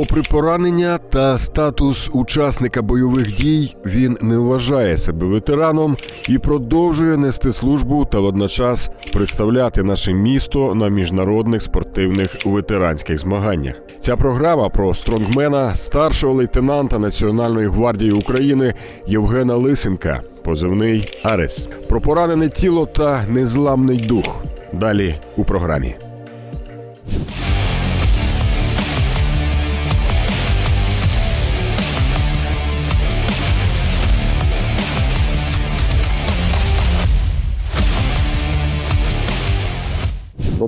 Попри поранення та статус учасника бойових дій, він не вважає себе ветераном і продовжує нести службу та водночас представляти наше місто на міжнародних спортивних ветеранських змаганнях. Ця програма про стронгмена старшого лейтенанта Національної гвардії України Євгена Лисенка, позивний Арес, про поранене тіло та незламний дух. Далі у програмі.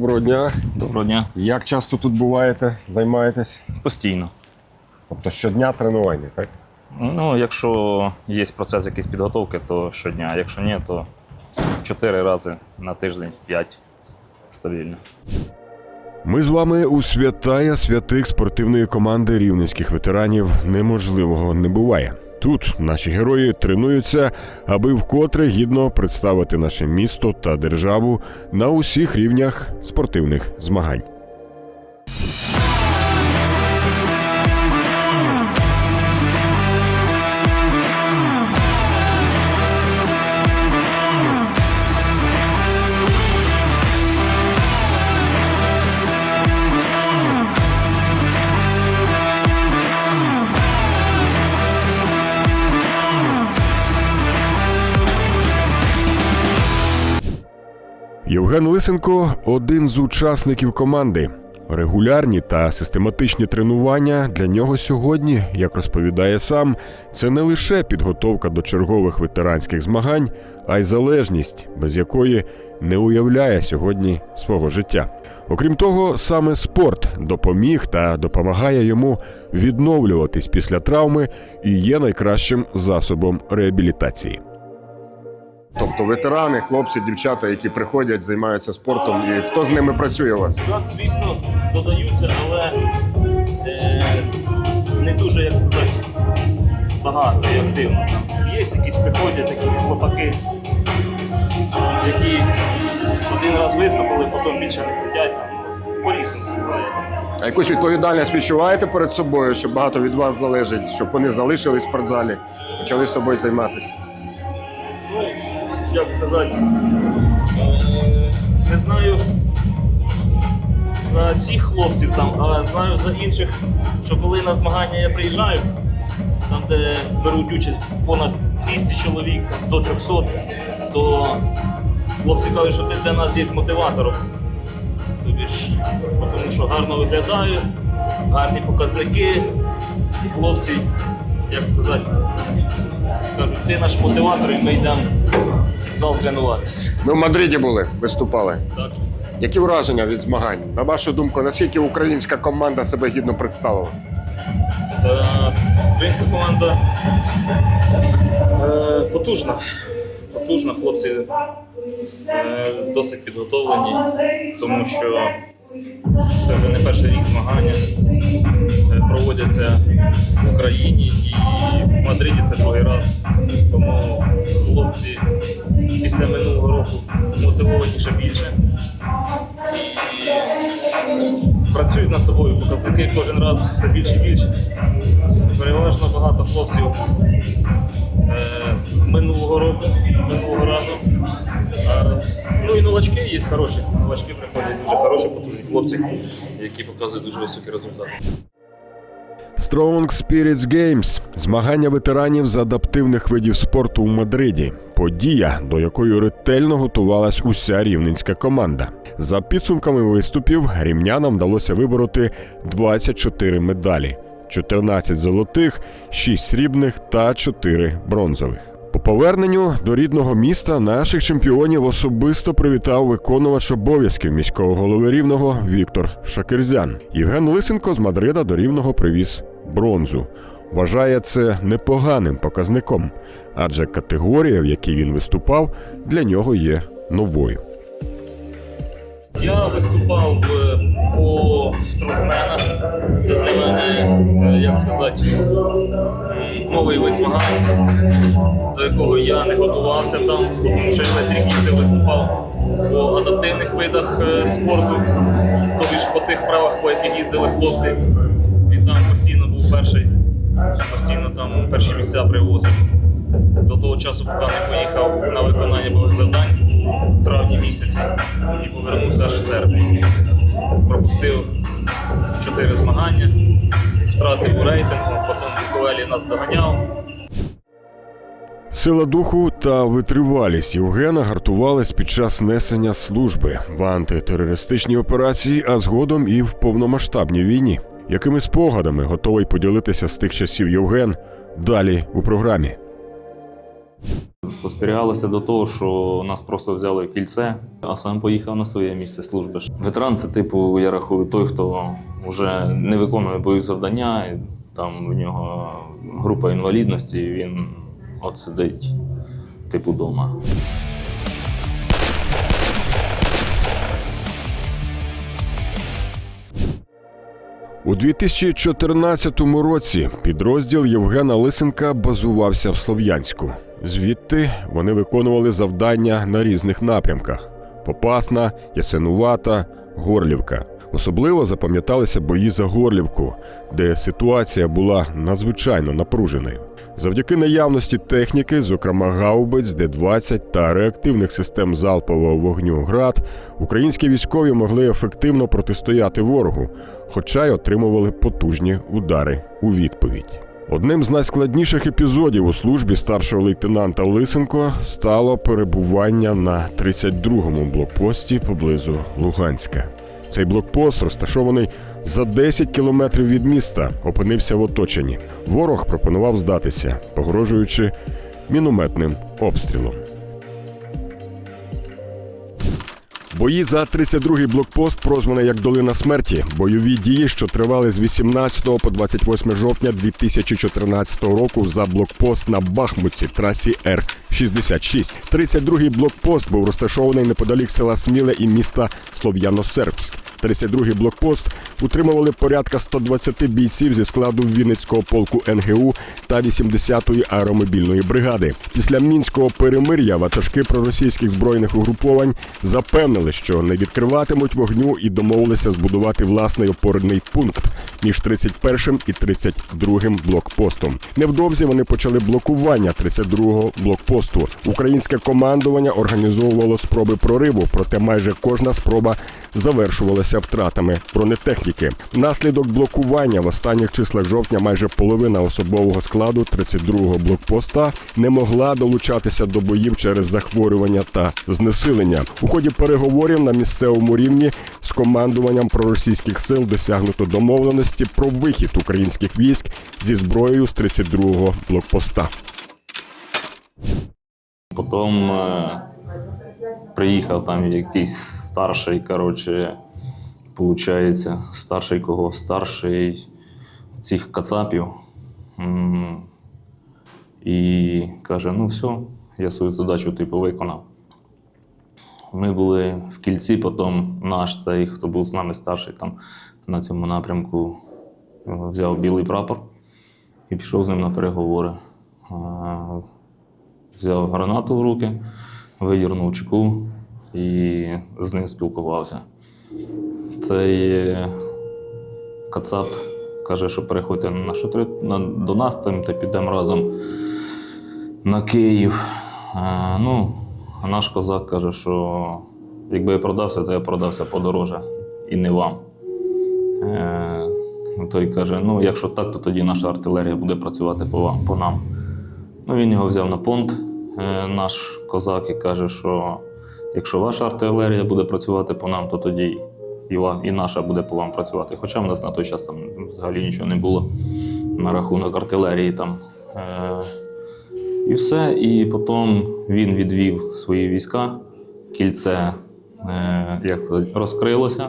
Доброго дня. Доброго дня. Як часто тут буваєте, займаєтесь? Постійно. Тобто щодня тренування, так? Ну, якщо є процес якийсь підготовки, то щодня. Якщо ні, то 4 рази на тиждень, 5 стабільно. Ми з вами у святая святих спортивної команди рівненських ветеранів неможливого не буває. Тут наші герої тренуються, аби вкотре гідно представити наше місто та державу на усіх рівнях спортивних змагань. Євген Лисенко один з учасників команди. Регулярні та систематичні тренування для нього сьогодні, як розповідає сам, це не лише підготовка до чергових ветеранських змагань, а й залежність, без якої не уявляє сьогодні свого життя. Окрім того, саме спорт допоміг та допомагає йому відновлюватись після травми і є найкращим засобом реабілітації. Тобто ветерани, хлопці, дівчата, які приходять, займаються спортом, і хто з ними працює у вас? Так, звісно, додаються, але е, не дуже, як сказати, багато і активно. Є якісь приходять такі хлопаки, які один раз виступили, потім більше не ходять. Там, по-різному буває. А якусь відповідальність відчуваєте перед собою, що багато від вас залежить, щоб вони залишились в спортзалі, почали собою займатися? Як сказати, не знаю за цих хлопців там, а знаю за інших, що коли на змагання я приїжджаю, там, де беруть участь понад 200 чоловік, до 300, то хлопці кажуть, що ти для нас є мотиватором. Тобі ж, тому що гарно виглядаю, гарні показники, хлопці, як сказати, кажуть, ти наш мотиватор, і ми йдемо зал тренуватися. Ми в Мадриді були, виступали. Так. Які враження від змагань? На вашу думку, наскільки українська команда себе гідно представила? Та Українська команда е, потужна. Потужна, хлопці е, досить підготовлені, тому що це вже не перший рік змагання е, проводяться в Україні і в Мадриді це другий раз. Тому хлопці після минулого року мотивованіше більше. Працюють над собою, показники кожен раз все більше і більше. Переважно багато хлопців е, з минулого року, минулого разу. Ну і новачки є хороші. Новачки приходять дуже хороші, потужні хлопці, які показують дуже високі результати. Strong Spirits Games – змагання ветеранів з адаптивних видів спорту у Мадриді. Подія, до якої ретельно готувалась уся рівненська команда. За підсумками виступів рівнянам вдалося вибороти 24 медалі: 14 золотих, 6 срібних та 4 бронзових. По поверненню до рідного міста наших чемпіонів особисто привітав виконувач обов'язків міського голови рівного Віктор Шакирзян. Євген Лисенко з Мадрида до рівного привіз бронзу. Вважає це непоганим показником, адже категорія, в якій він виступав, для нього є новою. Я виступав е, стронгменах. Це для мене, е, як сказати, новий вид змагань, до якого я не готувався там, я весь рік виступав по адаптивних видах е, спорту, тобі ж по тих вправах, по яких їздили хлопці. І там постійно був перший. Постійно там перші місця привозив. До того часу, поки не поїхав на виконання бойових завдань в травні місяці і повернувся аж в серпні. Пропустив чотири змагання, втратив рейтинг, потім Буковелі нас доганяв. Сила духу та витривалість Євгена гартувались під час несення служби в антитерористичній операції, а згодом і в повномасштабній війні. Якими спогадами готовий поділитися з тих часів Євген далі у програмі? Спостерігалося до того, що нас просто взяли кільце, а сам поїхав на своє місце служби. Ветеран це, типу, я рахую, той, хто вже не виконує бойові завдання, і там в нього група інвалідності, і він от сидить, типу, вдома. У 2014 році підрозділ Євгена Лисенка базувався в Слов'янську. Звідти вони виконували завдання на різних напрямках: Попасна, Ясинувата, Горлівка. Особливо запам'яталися бої за Горлівку, де ситуація була надзвичайно напруженою. Завдяки наявності техніки, зокрема гаубиць, Д-20 та реактивних систем залпового вогню ГРАД, українські військові могли ефективно протистояти ворогу, хоча й отримували потужні удари у відповідь. Одним з найскладніших епізодів у службі старшого лейтенанта Лисенко стало перебування на 32-му блокпості поблизу Луганська. Цей блокпост, розташований за 10 кілометрів від міста, опинився в оточенні. Ворог пропонував здатися, погрожуючи мінометним обстрілом. Бої за 32-й блокпост, прозваний як Долина смерті. Бойові дії, що тривали з 18 по 28 жовтня 2014 року за блокпост на Бахмутці, трасі Р-66. 32-й блокпост був розташований неподалік села Сміле і міста Слов'яно-Сербськ. 32-й блокпост утримували порядка 120 бійців зі складу Вінницького полку НГУ та 80-ї аеромобільної бригади. Після мінського перемир'я ватажки проросійських збройних угруповань запевнили, що не відкриватимуть вогню і домовилися збудувати власний опорний пункт між 31-м і 32-м блокпостом. Невдовзі вони почали блокування 32-го блокпосту. Українське командування організовувало спроби прориву, проте майже кожна спроба завершувалася втратами бронетехніки. Внаслідок блокування в останніх числах жовтня майже половина особового складу 32-го блокпоста не могла долучатися до боїв через захворювання та знесилення. У ході переговорів на місцевому рівні з командуванням проросійських сил досягнуто домовленості про вихід українських військ зі зброєю з 32-го блокпоста. Потім е, приїхав там якийсь старший, коротше, виходить, старший кого? Старший цих кацапів. І каже: ну все, я свою задачу типу виконав. Ми були в кільці, потім наш цей, хто був з нами старший там на цьому напрямку, е, взяв білий прапор і пішов з ним на переговори. Е, взяв гранату в руки, видірнув чеку і з ним спілкувався. Цей кацап каже, що переходьте на шатри на, до нас, там, та підемо разом на Київ. А, ну, наш козак каже, що якби я продався, то я продався подороже і не вам. Е, той каже: ну, якщо так, то тоді наша артилерія буде працювати по, вам, по нам. Ну, він його взяв на понт, е, наш козак, і каже, що якщо ваша артилерія буде працювати по нам, то тоді і, ва- і наша буде по вам працювати. Хоча в нас на той час там взагалі нічого не було на рахунок артилерії там. Е, і все. І потім він відвів свої війська, кільце е, як сказати, розкрилося,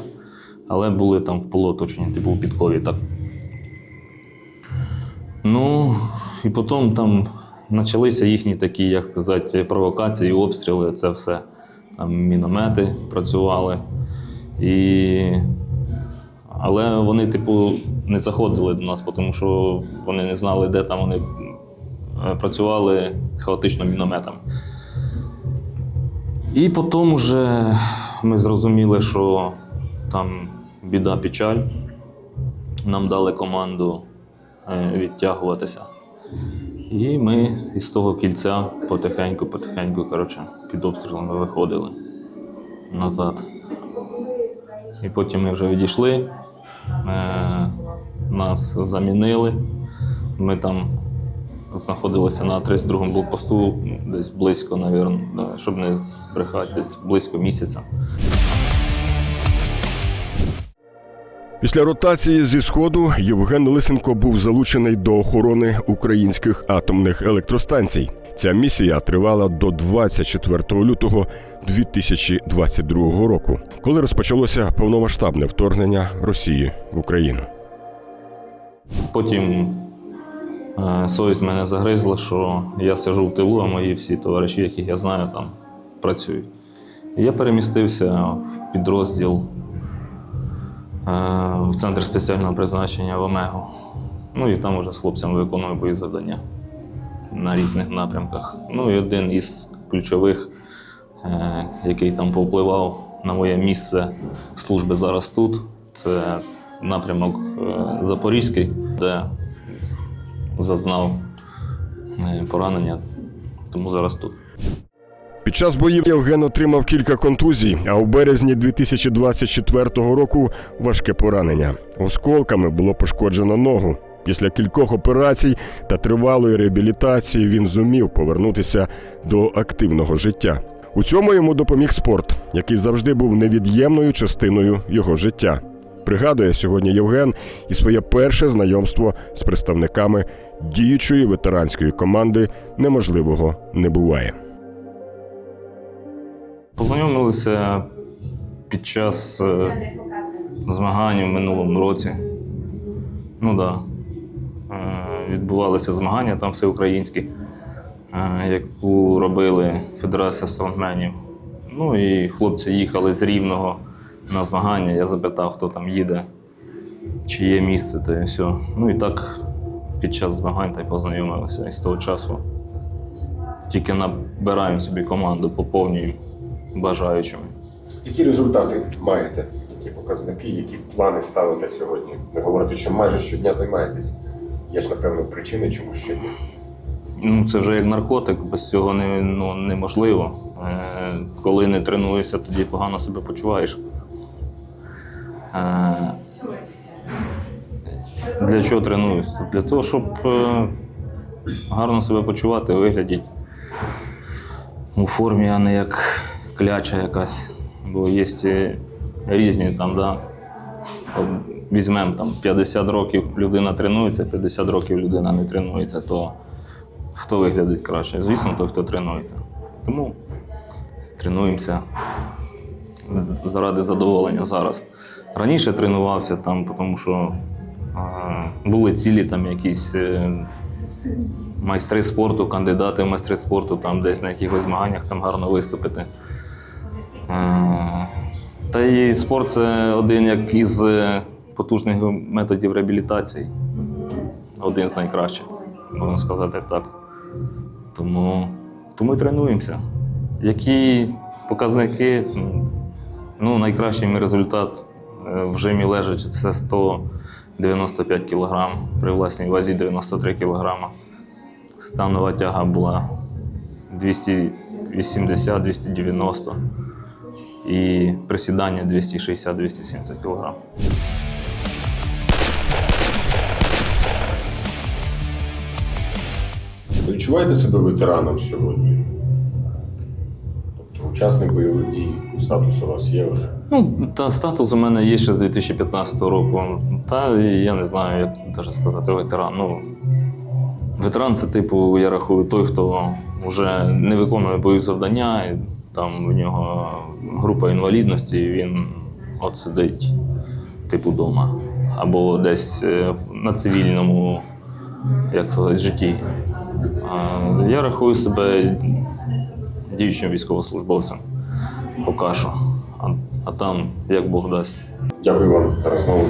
але були там в полуоточенні, типу в підкові. Так. Ну, і потім там почалися їхні такі, як сказати, провокації, обстріли, це все. Там міномети працювали. І... Але вони, типу, не заходили до нас, тому що вони не знали, де там вони е, працювали хаотично мінометами. І потім вже ми зрозуміли, що там біда печаль. Нам дали команду е, відтягуватися. І ми із того кільця потихеньку, потихеньку, коротше, під обстрілами виходили назад. І потім ми вже відійшли, е, нас замінили. Ми там знаходилися на 32-му блокпосту десь близько, навірно, щоб не збрехати, десь близько місяця. Після ротації зі сходу Євген Лисенко був залучений до охорони українських атомних електростанцій. Ця місія тривала до 24 лютого 2022 року, коли розпочалося повномасштабне вторгнення Росії в Україну. Потім е, совість мене загризла, що я сижу в тилу, а мої всі товариші, яких я знаю, там працюють. Я перемістився в підрозділ в центр спеціального призначення в Омегу. Ну і там уже з хлопцями виконую бої завдання на різних напрямках. Ну і один із ключових, е, який там повпливав на моє місце служби зараз тут, це напрямок е, Запорізький, де зазнав е, поранення, тому зараз тут. Під час боїв Євген отримав кілька контузій, а у березні 2024 року важке поранення. Осколками було пошкоджено ногу. Після кількох операцій та тривалої реабілітації він зумів повернутися до активного життя. У цьому йому допоміг спорт, який завжди був невід'ємною частиною його життя. Пригадує сьогодні Євген і своє перше знайомство з представниками діючої ветеранської команди Неможливого не буває. Познайомилися під час е, змагань у минулому році. Ну так. Да. Е, Відбувалися змагання там всеукраїнські, е, яку робили Федерація стронгменів. Ну і хлопці їхали з Рівного на змагання. Я запитав, хто там їде, чи є місце, та і все. Ну і так під час змагань та й познайомилися. І з того часу тільки набираємо собі команду, поповнюємо бажаючими. Які результати маєте? Які показники, які плани ставите сьогодні? Ви говорите, що майже щодня займаєтесь. Є ж, напевно, причини, чому щодня. Ну, це вже як наркотик, без цього не, ну, неможливо. Е, коли не тренуєшся, тоді погано себе почуваєш. Е, для чого тренуюся? Для того, щоб е, гарно себе почувати, виглядіти у формі, а не як кляча якась. Бо є різні там, да. Візьмемо там 50 років людина тренується, 50 років людина не тренується, то хто виглядить краще? Звісно, той, хто тренується. Тому тренуємося заради задоволення зараз. Раніше тренувався там, тому що е, були цілі там якісь е, майстри спорту, кандидати в майстри спорту, там десь на якихось змаганнях там гарно виступити. Та і спорт це один як із е, потужних методів реабілітації. Один з найкращих, можна сказати так. Тому, тому і тренуємося. Які показники? Ну, найкращий мій результат е, в жимі лежачи це 195 кг при власній вазі 93 кг. Станова тяга була 280-290 і присідання 260-270 кг. Ви відчуваєте себе ветераном сьогодні? Тобто учасник бойових дій, статус у вас є вже. Ну, та статус у мене є ще з 2015 року. Та я не знаю, як даже сказати, ветеран. Ну, ветеран це, типу, я рахую, той, хто вже не виконує бойові завдання, і там в нього група інвалідності, і він от сидить, типу, вдома. Або десь е, на цивільному, як сказати, житті. А я рахую себе діючим військовослужбовцем. Поки що. А, а там як Бог дасть. Дякую вам за розмову.